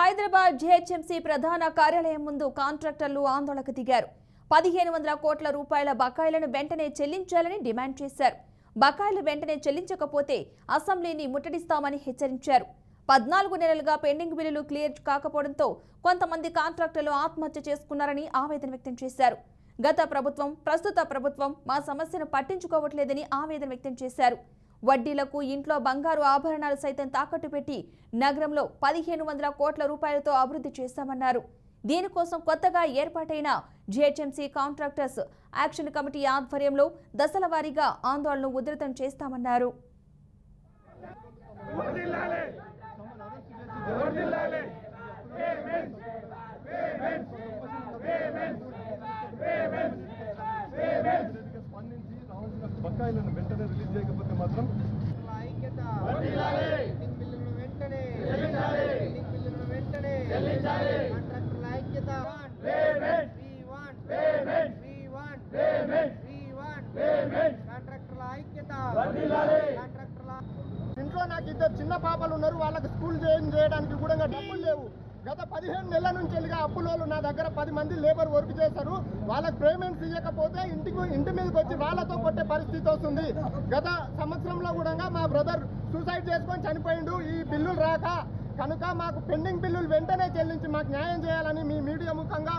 Hyderabad GHMC ప్రధాన కార్యాలయం ముందు కాంట్రాక్టర్లు ఆందోళనకు దిగారు. పదిహేను వందల కోట్ల రూపాయల బకాయిలను వెంటనే చెల్లించాలని డిమాండ్ చేశారు. బకాయిలు వెంటనే చెల్లించకపోతే అసెంబ్లీని ముట్టడిస్తామని హెచ్చరించారు. పద్నాలుగు నెలలుగా పెండింగ్ బిల్లులు క్లియర్ కాకపోవడంతో కొంతమంది కాంట్రాక్టర్లు ఆత్మహత్య చేసుకున్నారని ఆవేదన వ్యక్తం చేశారు. గత ప్రభుత్వం ప్రస్తుత ప్రభుత్వం మా సమస్యను పట్టించుకోవట్లేదని ఆవేదన వ్యక్తం చేశారు. వడ్డీలకు ఇంట్లో బంగారు ఆభరణాలు సైతం తాకట్టు పెట్టి నగరంలో పదిహేను వందల కోట్ల రూపాయలతో అభివృద్ధి చేస్తామన్నారు. దీనికోసం కొత్తగా ఏర్పాటైన జిహెచ్ఎంసీ కాంట్రాక్టర్స్ యాక్షన్ కమిటీ ఆధ్వర్యంలో దశల వారీగా ఆందోళన ఉధృతం చేస్తామన్నారు. వెంటనే రిలీజ్ చేయకపోతే ఇంట్లో నాకు ఇద్దరు చిన్న పాపలు ఉన్నారు. వాళ్ళకి స్కూల్ జాయిన్ చేయడానికి కూడా డబ్బులు లేవు. గత పదిహేను నెలల నుంచి వెళ్ళిగా అప్పులోళ్ళు నా దగ్గర పది మంది లేబర్ వర్క్ చేస్తారు వాళ్ళకి పేమెంట్స్ ఇవ్వకపోతే ఇంటికి ఇంటి మీదకి వచ్చి వాళ్ళతో కొట్టే పరిస్థితి వస్తుంది. గత సంవత్సరంలో కూడా మా బ్రదర్ సూసైడ్ చేసుకొని చనిపోయిండు. ఈ బిల్లులు రాక కనుక మాకు పెండింగ్ బిల్లులు వెంటనే చెల్లించి మాకు న్యాయం చేయాలని మీ మీడియా ముఖంగా